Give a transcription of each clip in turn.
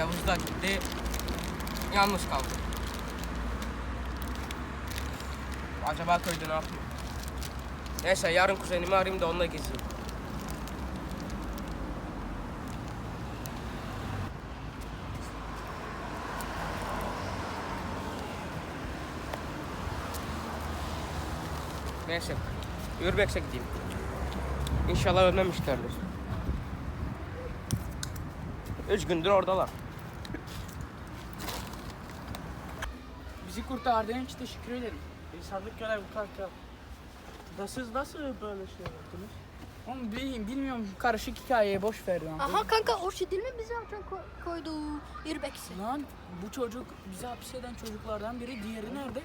Yavuz da gitti. Yalnız kaldım. Acaba köyde ne yapıyor? Neyse yarın kuzenimi arayayım da onunla gezeyim. Neyse. Urbex'e gideyim. İnşallah ölmemişlerdir. Üç gündür oradalar. Kurtardığın için teşekkür ederim. İnsanlık görevi kanka. Da siz nasıl böyle şey yaptınız? Oğlum bileyim, bilmiyorum karışık hikayeye boş ver lan. Aha kanka o şey değil mi bizi zaten ko- koydu Irbex'i? Lan bu çocuk bizi hapis eden çocuklardan biri diğeri nerede?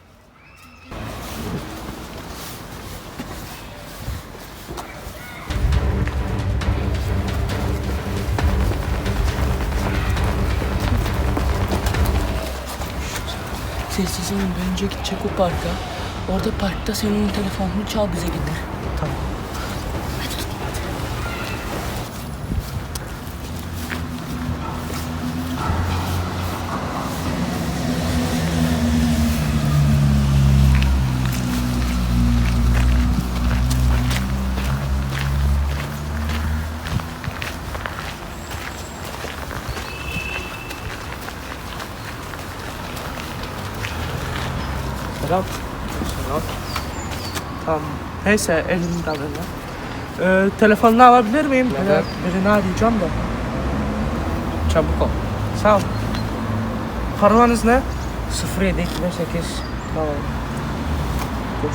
Sessiz olun bence gidecek o parka. Orada parkta senin telefonunu çal bize getir. Selam. Selam. Tamam. Neyse elimde böyle. Ee, telefonunu alabilir miyim? Neden? Birini arayacağım da. Çabuk ol. Sağ ol. Paravanız ne? 0728 Tamam. Dur.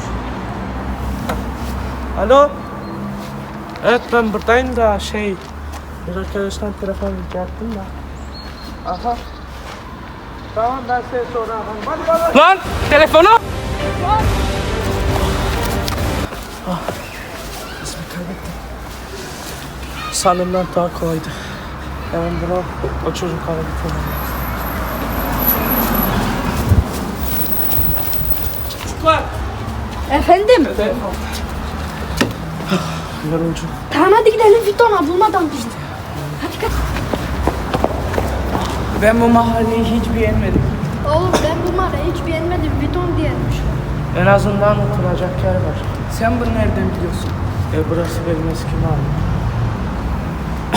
Alo. Evet ben buradayım da şey bir arkadaştan telefon rica ettim da. Aha. Tamam ben size sonra ararım. Hadi bana. Lan telefonu! İsmi kaybettim. Sanımdan daha kolaydı. Hemen bunu o çocuk getirmem lazım. Çocuklar. Efendim? Yorucu. Tamam hadi gidelim Vitona bulmadan biz. Hadi kaç. Ben bu mahalleyi hiç beğenmedim. Oğlum ben bu mağara hiç beğenmedim Viton diyemiş. En azından oturacak yer var. Sen bunu nereden biliyorsun? E burası benim eski mahallem.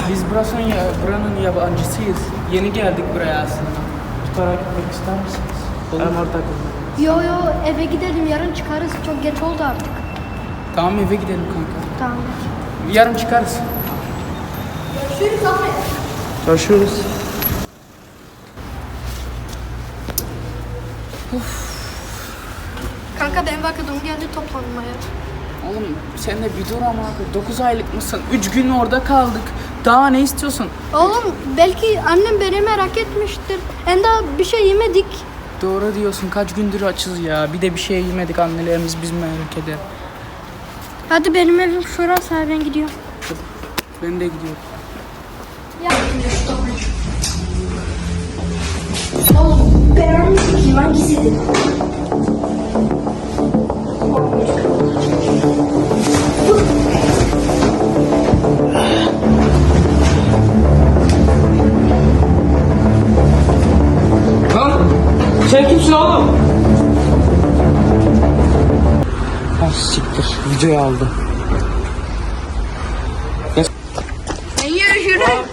Biz burasının ya, buranın yabancısıyız. Yeni geldik buraya aslında. Tutara gitmek ister misiniz? Olur. Ben orada kalırım. Yo yo eve gidelim yarın çıkarız çok geç oldu artık. Tamam eve gidelim kanka. Tamam. Yarın çıkarız. Görüşürüz Ahmet. Görüşürüz. Kanka benim vakıdım geldi toplanmaya. Oğlum sen de bir dur ama 9 aylık mısın? 3 gün orada kaldık. Daha ne istiyorsun? Oğlum belki annem beni merak etmiştir. En daha bir şey yemedik. Doğru diyorsun. Kaç gündür açız ya. Bir de bir şey yemedik annelerimiz biz merak eder. Hadi benim evim şurası ha, ben gidiyorum. Ben de gidiyorum. Ya. Oğlum ben anne sikeyim hangisidir? Lan sen kimsin oğlum? Ah siktir. Videoyu aldım.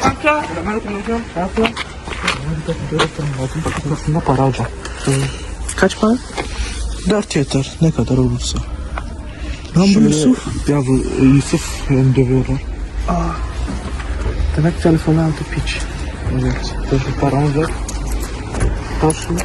Kanka. Yapıyorsun? Aslında para alacağım. Kaç para? Dört yeter ne kadar olursa. Lan bu Şöyle- Yusuf. Ya bu e, Yusuf beni dövüyorlar. Demek telefonu aldı piç. Evet. Dur şu paramı ver. Al şunu.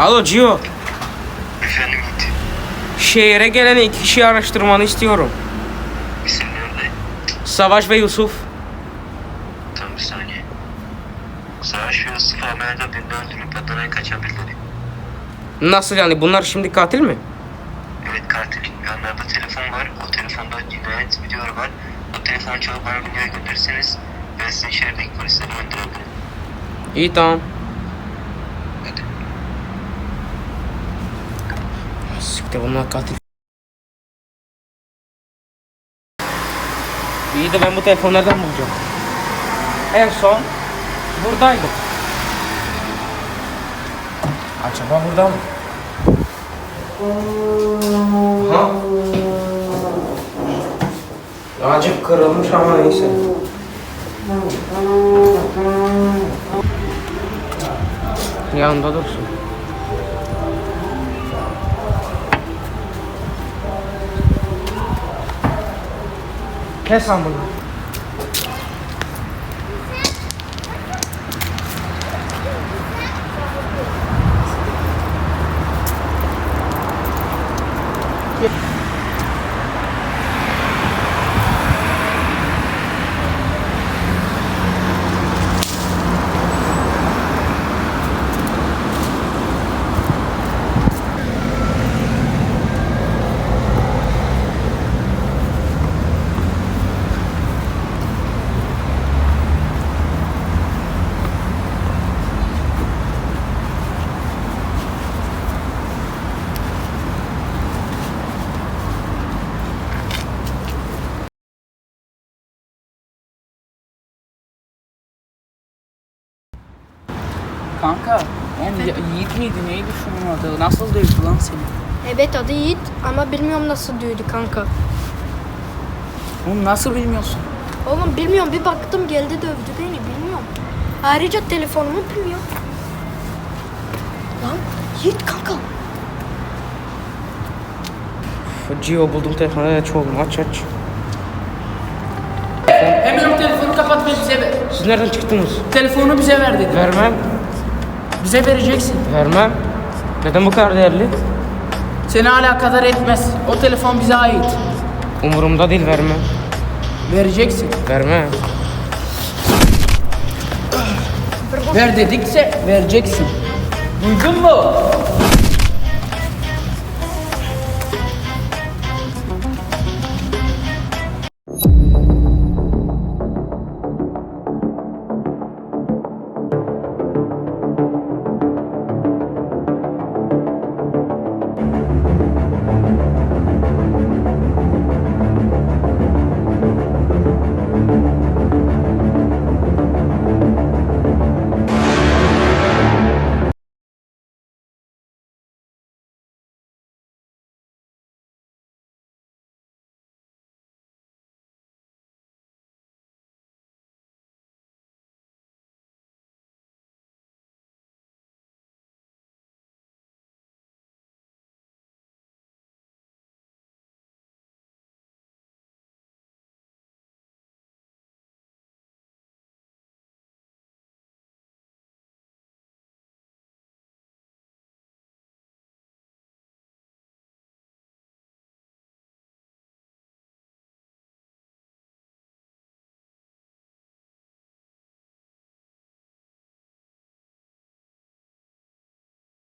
Alo Gio. Efendim Yiğit. Şehire gelen iki kişiyi araştırmanı istiyorum. İsim nerede? Savaş ve Yusuf. Tam bir saniye. Savaş ve Yusuf Amerika'da birini öldürüp Adana'ya kaçabildiler. Nasıl yani bunlar şimdi katil mi? Evet katil. Yanlarda telefon var. O telefonda cinayet videoları var. O telefonu çalıp bana videoya gönderirseniz ben sizin şehirdeki polisleri gönderebilirim. İyi tamam. Hadi. Bunlar katil. İyi de ben bu telefonu nereden bulacağım? En son buradaydı. Acaba burada mı? Aha. Acık kırılmış ama neyse. Yanında dursun. Kes lan Kanka, oğlum ya, Yiğit miydi neydi şunun adı? Nasıl dövdü lan seni? Evet adı Yiğit ama bilmiyorum nasıl düğüdü kanka. Oğlum nasıl bilmiyorsun? Oğlum bilmiyorum bir baktım geldi dövdü beni bilmiyorum. Ayrıca telefonumu bilmiyor. Lan Yiğit kanka. Gio buldum telefonu aç oğlum aç aç. Hemen o telefonu kapat ve bize ver. Siz nereden çıktınız? Telefonu bize ver dedi. Vermem. Bize vereceksin. Vermem. Neden bu kadar değerli? Seni alakadar etmez. O telefon bize ait. Umurumda değil vermem. Vereceksin. Vermem. Ver dedikse vereceksin. Duydun mu?